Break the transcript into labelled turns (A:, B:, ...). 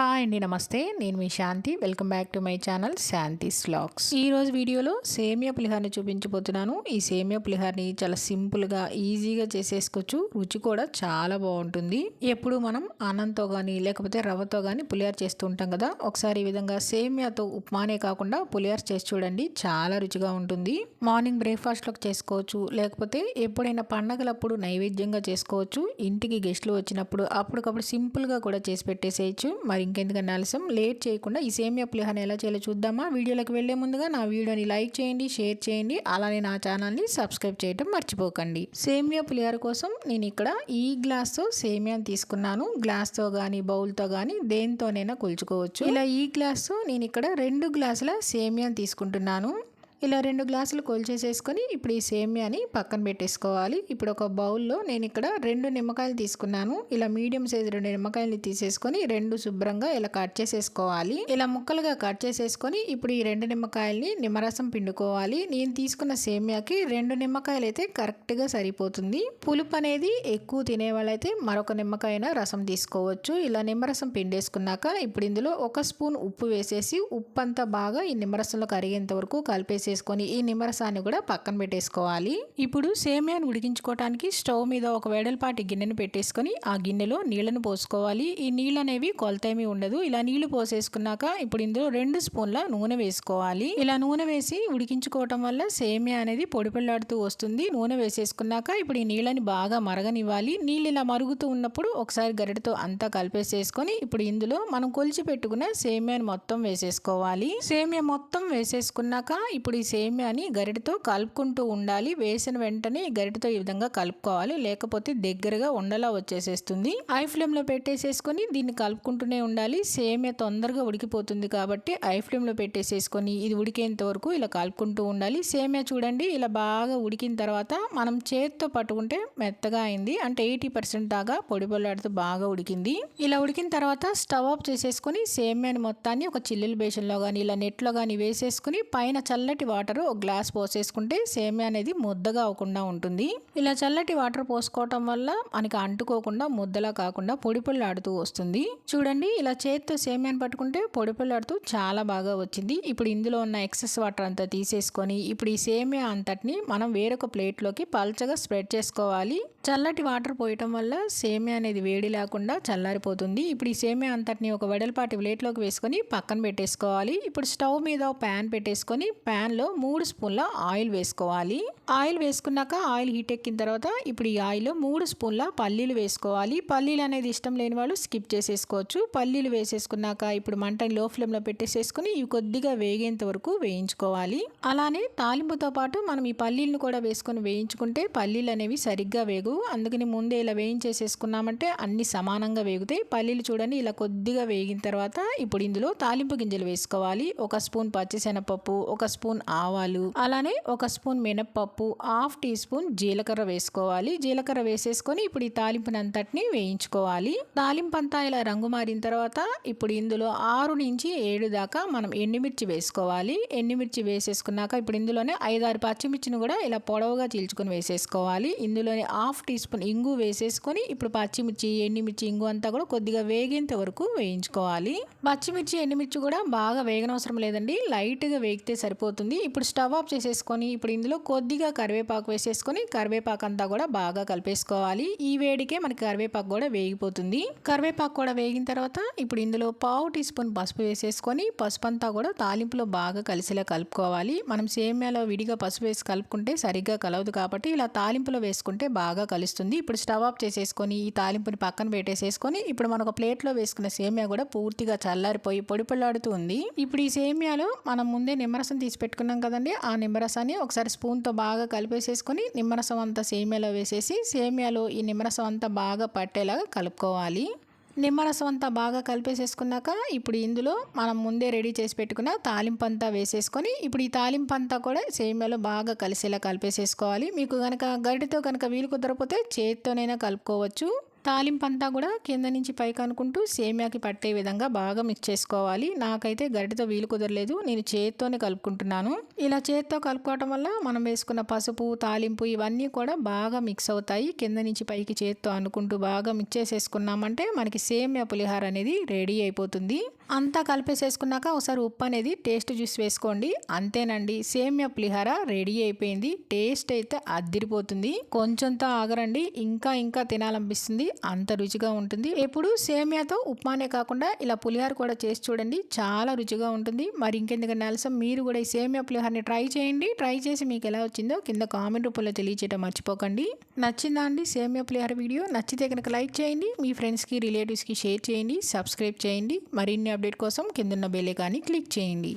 A: Hi అండి నమస్తే. నేను మీ Shanti. Welcome back to my channel Shanti స్లాగ్స్ ఈరోజు వీడియోలో సేమియా పులిహార్ని చూపించబోతున్నాను. ఈ సేమియా పులిహార్ని చాలా సింపుల్గా ఈజీగా చేసేసుకోవచ్చు. రుచి కూడా చాలా బాగుంటుంది. ఎప్పుడు మనం అన్నంతో కానీ లేకపోతే రవ్వతో కానీ పులిహార్ చేస్తూ ఉంటాం కదా ఒకసారి ఈ విధంగా సేమియాతో ఉప్మానే కాకుండా పులిహార్ చేసి చూడండి చాలా రుచిగా ఉంటుంది. మార్నింగ్ బ్రేక్ఫాస్ట్లోకి చేసుకోవచ్చు. లేకపోతే ఎప్పుడైనా పండగలప్పుడు నైవేద్యంగా చేసుకోవచ్చు. ఇంటికి గెస్ట్లు వచ్చినప్పుడు అప్పటికప్పుడు సింపుల్గా కూడా చేసి పెట్టేసేయచ్చు. మరి ఇంకెందుకన్నా ఆలస్యం. లేట్ చేయకుండా ఈ సేమియా పులిహారని ఎలా చేయాలో చూద్దామా. వీడియోలోకి వెళ్ళే ముందుగా నా వీడియోని లైక్ చేయండి షేర్ చేయండి. అలానే నా ఛానల్ని సబ్స్క్రైబ్ చేయడం మర్చిపోకండి. సేమియా పులిహార కోసం నేను ఇక్కడ ఈ గ్లాస్తో సేమియాని తీసుకున్నాను. గ్లాస్తో కానీ బౌల్తో కానీ దేనితోనైనా కొలుచుకోవచ్చు. ఇలా ఈ గ్లాస్తో నేను ఇక్కడ రెండు గ్లాసుల సేమియాని తీసుకుంటున్నాను. ఇలా రెండు గ్లాసులు కొలిచేసేసుకొని ఇప్పుడు ఈ సేమ్యాని పక్కన పెట్టేసుకోవాలి. ఇప్పుడు ఒక బౌల్లో నేను ఇక్కడ రెండు నిమ్మకాయలు తీసుకున్నాను. ఇలా మీడియం సైజ్ రెండు నిమ్మకాయలు తీసేసుకొని రెండు శుభ్రంగా ఇలా కట్ చేసేసుకోవాలి. ఇలా ముక్కలుగా కట్ చేసేసుకొని ఇప్పుడు ఈ రెండు నిమ్మకాయల్ని నిమ్మరసం పిండుకోవాలి. నేను తీసుకున్న సేమ్యాకి రెండు నిమ్మకాయలు అయితే కరెక్ట్గా సరిపోతుంది. పులుపు అనేది ఎక్కువ తినేవాళ్ళైతే మరొక నిమ్మకాయ రసం తీసుకోవచ్చు. ఇలా నిమ్మరసం పిండేసుకున్నాక ఇప్పుడు ఇందులో ఒక స్పూన్ ఉప్పు వేసేసి ఉప్పు అంతా బాగా ఈ నిమ్మరసంలో కరిగేంత వరకు కలిపేసి వేసేసుకొని ఈ నిమ్మరసాన్ని కూడా పక్కన పెట్టేసుకోవాలి. ఇప్పుడు సేమియాను ఉడికించుకోవడానికి స్టవ్ మీద ఒక వేడలపాటి గిన్నెను పెట్టేసుకొని ఆ గిన్నెలో నీళ్ళను పోసుకోవాలి. ఈ నీళ్ళు అనేవి కొలతేమీ ఉండదు. ఇలా నీళ్ళు పోసేసుకున్నాక ఇప్పుడు ఇందులో రెండు స్పూన్ల నూనె వేసుకోవాలి. ఇలా నూనె వేసి ఉడికించుకోవటం వల్ల సేమియా అనేది పొడి పొడిలాడుతూ వస్తుంది. నూనె వేసేసుకున్నాక ఇప్పుడు ఈ నీళ్ళని బాగా మరగనివ్వాలి. నీళ్ళు ఇలా మరుగుతూ ఉన్నప్పుడు ఒకసారి గరిటతో అంతా కలిపేసేసుకొని ఇప్పుడు ఇందులో మనం కొలిచి పెట్టుకున్న సేమియాని మొత్తం వేసేసుకోవాలి. సేమియా మొత్తం వేసేసుకున్నాక ఇప్పుడు ఈ సేమియాని గరిటతో కలుపుకుంటూ ఉండాలి. వేసిన వెంటనే గరిటతో ఈ విధంగా కలుపుకోవాలి. లేకపోతే దగ్గరగా ఉండలా వచ్చేసేస్తుంది. ఐ ఫ్లేమ్లో పెట్టేసేసుకొని దీన్ని కలుపుకుంటూనే ఉండాలి. సేమియా తొందరగా ఉడికిపోతుంది కాబట్టి ఐ ఫ్లేమ్లో పెట్టేసేసుకొని ఇది ఉడికేంత వరకు ఇలా కలుపుకుంటూ ఉండాలి. సేమియా చూడండి ఇలా బాగా ఉడికిన తర్వాత మనం చేతితో పట్టుకుంటే మెత్తగా అయింది. అంటే ఎయిటీ పర్సెంట్ దాకా పొడి పొల్లాడుతూ బాగా ఉడికింది. ఇలా ఉడికిన తర్వాత స్టవ్ ఆఫ్ చేసేసుకొని సేమియాని మొత్తాన్ని ఒక చిల్లుల బేషన్లో కానీ ఇలా నెట్లో కానీ వేసేసుకుని పైన చల్లటి వాటర్ ఒక గ్లాస్ పోసేసుకుంటే సేమియా అనేది ముద్దగా అవ్వకుండా ఉంటుంది. ఇలా చల్లటి వాటర్ పోసుకోవటం వల్ల మనకి అంటుకోకుండా ముద్దలా కాకుండా పొడి పొల్లాడుతూ వస్తుంది. చూడండి ఇలా చేతితో సేమియాని పట్టుకుంటే పొడి పొల్లాడుతూ చాలా బాగా వచ్చింది. ఇప్పుడు ఇందులో ఉన్న ఎక్సెస్ వాటర్ అంతా తీసేసుకొని ఇప్పుడు ఈ సేమియా అంతటిని మనం వేరొక ప్లేట్లోకి పల్చగా స్ప్రెడ్ చేసుకోవాలి. చల్లటి వాటర్ పోయటం వల్ల సేమియా అనేది వేడి లేకుండా చల్లారిపోతుంది. ఇప్పుడు ఈ సేమియా అంతటిని ఒక వెడల్పాటి ప్లేట్లోకి వేసుకొని పక్కన పెట్టేసుకోవాలి. ఇప్పుడు స్టవ్ మీద ప్యాన్ పెట్టేసుకొని ప్యాన్లో మూడు స్పూన్ల ఆయిల్ వేసుకోవాలి. ఆయిల్ వేసుకున్నాక ఆయిల్ హీట్ ఎక్కిన తర్వాత ఇప్పుడు ఈ ఆయిల్లో మూడు స్పూన్ల పల్లీలు వేసుకోవాలి. పల్లీలు అనేది ఇష్టం లేని వాళ్ళు స్కిప్ చేసేసుకోవచ్చు. పల్లీలు వేసేసుకున్నాక ఇప్పుడు మంటని లో ఫ్లేమ్లో పెట్టేసేసుకుని ఇవి కొద్దిగా వేగేంత వరకు వేయించుకోవాలి. అలానే తాలింపుతో పాటు మనం ఈ పల్లీలను కూడా వేసుకొని వేయించుకుంటే పల్లీలు అనేవి సరిగ్గా వేగు అందుకని ముందే ఇలా వేయించేసేసుకున్నామంటే అన్ని సమానంగా వేగుతాయి. పల్లీలు చూడండి ఇలా కొద్దిగా వేగిన తర్వాత ఇప్పుడు ఇందులో తాలింపు గింజలు వేసుకోవాలి. ఒక స్పూన్ పచ్చిశనగపప్పు ఒక స్పూన్ ఆవాలు అలానే ఒక స్పూన్ మినప్పప్పు హాఫ్ టీ స్పూన్ జీలకర్ర వేసుకోవాలి. జీలకర్ర వేసేసుకొని ఇప్పుడు ఈ తాలింపుని అంతటిని వేయించుకోవాలి. తాలింపు అంతా ఇలా రంగు మారిన తర్వాత ఇప్పుడు ఇందులో ఆరు నుంచి ఏడు దాకా మనం ఎండుమిర్చి వేసుకోవాలి. ఎండుమిర్చి వేసేసుకున్నాక ఇప్పుడు ఇందులోనే ఐదారు పచ్చిమిర్చిని కూడా ఇలా పొడవుగా చీల్చుకొని వేసేసుకోవాలి. ఇందులోనే హాఫ్ టీ స్పూన్ ఇంగు వేసేసుకొని ఇప్పుడు పచ్చిమిర్చి ఎండిమిర్చి ఇంగు అంతా కూడా కొద్దిగా వేగేంత వరకు వేయించుకోవాలి. పచ్చిమిర్చి ఎండిమిర్చి కూడా బాగా వేగనవసరం లేదండి. లైట్గా వేగితే సరిపోతుంది. ఇప్పుడు స్టవ్ ఆఫ్ చేసేసుకొని ఇప్పుడు ఇందులో కొద్దిగా కరివేపాకు వేసేసుకొని కరివేపాకు అంతా కూడా బాగా కలిపేసుకోవాలి. ఈ వేడికే మనకి కరివేపాకు కూడా వేగిపోతుంది. కరివేపాకు కూడా వేగిన తర్వాత ఇప్పుడు ఇందులో పావు టీ స్పూన్ పసుపు వేసేసుకొని పసుపు అంతా కూడా తాలింపులో బాగా కలిసేలా కలుపుకోవాలి. మనం సేమ్యాలో విడిగా పసుపు వేసి కలుపుకుంటే సరిగ్గా కలవదు కాబట్టి ఇలా తాలింపులో వేసుకుంటే బాగా కలుస్తుంది. ఇప్పుడు స్టవ్ ఆఫ్ చేసేసుకొని ఈ తాలింపుని పక్కన పెట్టేసేసుకొని ఇప్పుడు మనం ఒక ప్లేట్లో వేసుకున్న సేమియా కూడా పూర్తిగా చల్లారిపోయి పొడి పొల్లాడుతూ ఉంది. ఇప్పుడు ఈ సేమియాలో మనం ముందే నిమ్మరసం తీసి పెట్టుకున్నాం కదండి. ఆ నిమ్మరసాన్ని ఒకసారి స్పూన్తో బాగా కలిపేసేసుకొని నిమ్మరసం అంతా సేమియాలో వేసేసి సేమియాలో ఈ నిమ్మరసం అంతా బాగా పట్టేలాగా కలుపుకోవాలి. నిమ్మరసం అంతా బాగా కలిపేసేసుకున్నాక ఇప్పుడు ఇందులో మనం ముందే రెడీ చేసి పెట్టుకున్న తాలింపు అంతా వేసేసుకొని ఇప్పుడు ఈ తాలింపు అంతా కూడా సేమియాలో బాగా కలిసేలా కలిపేసేసుకోవాలి. మీకు కనుక గరిటతో కనుక వీలు కుదరపోతే చేతితోనైనా కలుపుకోవచ్చు. తాలింపు అంతా కూడా కింద నుంచి పైకి అనుకుంటూ సేమియాకి పట్టే విధంగా బాగా మిక్స్ చేసుకోవాలి. నాకైతే గరిటతో వీలు కుదరలేదు. నేను చేత్తోనే కలుపుకుంటున్నాను. ఇలా చేత్తో కలుపుకోవటం వల్ల మనం వేసుకున్న పసుపు తాలింపు ఇవన్నీ కూడా బాగా మిక్స్ అవుతాయి. కింద నుంచి పైకి చేత్తో అనుకుంటూ బాగా మిక్స్ చేసేసుకున్నామంటే మనకి సేమియా పులిహార అనేది రెడీ అయిపోతుంది. అంతా కలిపేసేసుకున్నాక ఒకసారి ఉప్పు అనేది టేస్ట్ జ్యూస్ వేసుకోండి. అంతేనండి సేమియా పులిహార రెడీ అయిపోయింది. టేస్ట్ అయితే అద్దిరిపోతుంది. కొంచెంతో ఆగరండి ఇంకా ఇంకా తినాలనిపిస్తుంది అంత రుచిగా ఉంటుంది. ఎప్పుడు సేమియాతో ఉప్మానే కాకుండా ఇలా పులిహార కూడా చేసి చూడండి చాలా రుచిగా ఉంటుంది. మరి ఇంకెందుకంటే ఆలస్యం మీరు కూడా ఈ సేమియా పులిహారని ట్రై చేయండి. ట్రై చేసి మీకు ఎలా వచ్చిందో కింద కామెంట్ రూపంలో తెలియచేయడం మర్చిపోకండి. నచ్చిందా అండి సేమియా పులిహార వీడియో? నచ్చితే కనుక లైక్ చేయండి మీ ఫ్రెండ్స్కి రిలేటివ్స్కి షేర్ చేయండి సబ్స్క్రైబ్ చేయండి. మరిన్ని అప్డేట్ కోసం కిందన్న బెల్ ఐకాన్ని క్లిక్ చేయండి.